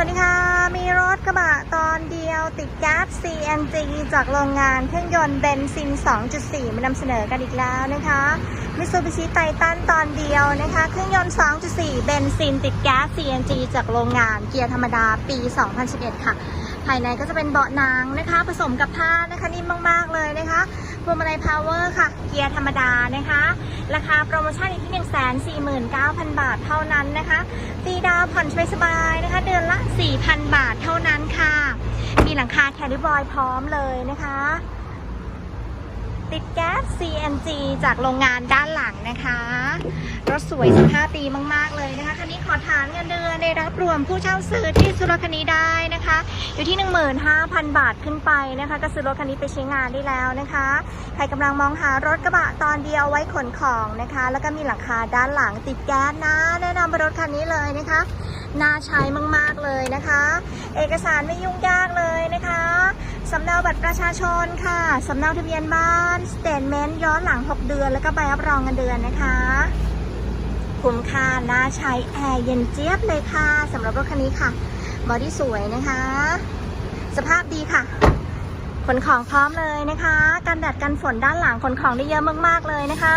สวัสดีค่ะ มีรถกระบะตอนเดียวติดแก๊ส CNG จากโรงงานเครื่องยนต์เบนซิน 2.4 มานำเสนอกันอีกแล้วนะคะ Mitsubishi Titan ตอนเดียวนะคะ เครื่องยนต์ 2.4 เบนซินติดแก๊ส CNG จากโรงงานเกียร์ธรรมดาปี 2011 ค่ะ ภายในก็จะเป็นเบาะหนังนะคะ ผสมกับผ้านะคะนิ่มมาก ๆ เลยนะคะ วงมาลัยพาวเวอร์ค่ะ เกียร์ธรรมดานะคะ ราคาโปรโมชั่นอยู่ที่ 149,000 บาทเท่านั้นนะคะฟรีดาวน์ผ่อนสบายนะคะ เดือนละ 4,000 บาทเท่านั้นค่ะ มีหลังคาแคริบอยพร้อมเลยนะคะ ติดแก๊ส CNG จากโรงงานด้านหลังนะคะ รถสวยสภาพดีมาก ๆ เลยนะคะคันนี้ขอฐานเงินเดือนได้รับรวมผู้เช่าซื้อที่ซื้อรถคันนี้ได้นะคะ อยู่ที่ 15,000 บาทขึ้นไปนะคะ ก็ซื้อรถคันนี้ไปใช้งานได้แล้วนะคะ ใครกำลังมองหารถกระบะตอนเดียวไว้ขนของนะคะ แล้วก็มีหลังคาด้านหลังติดแก๊สนะ แนะนำเป็นรถคันนี้เลยนะคะน่าใช้มาก ๆ เลยนะคะ เอกสารไม่ยุ่งยากเลยนะคะ สำเนาบัตรประชาชนค่ะ สำเนาทะเบียนบ้าน สเตทเมนต์ย้อนหลัง 6 เดือน แล้วก็ใบรับรองเงินเดือนนะคะ คุ้มค่าน่าใช้แอร์เย็นเจี๊ยบเลยค่ะสำหรับรถคันนี้ค่ะบอดี้สวยนะคะ สภาพดีค่ะขนของพร้อมเลยนะคะกันแดดกันฝนด้านหลังขนของได้เยอะมากๆเลยนะคะ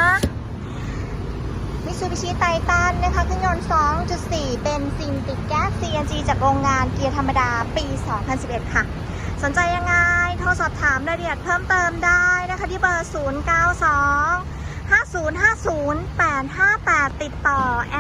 มิซูบิชิไททันนะคะเครื่องยนต์ 2.4 เป็นซินติดแก๊ส CNG จากโรงงานเกียร์ธรรมดาปี 2011 ค่ะ สนใจยังไง โทรสอบถามรายละเอียดเพิ่มเติมได้นะคะที่เบอร์ 092 5050 858 ติดต่อแอ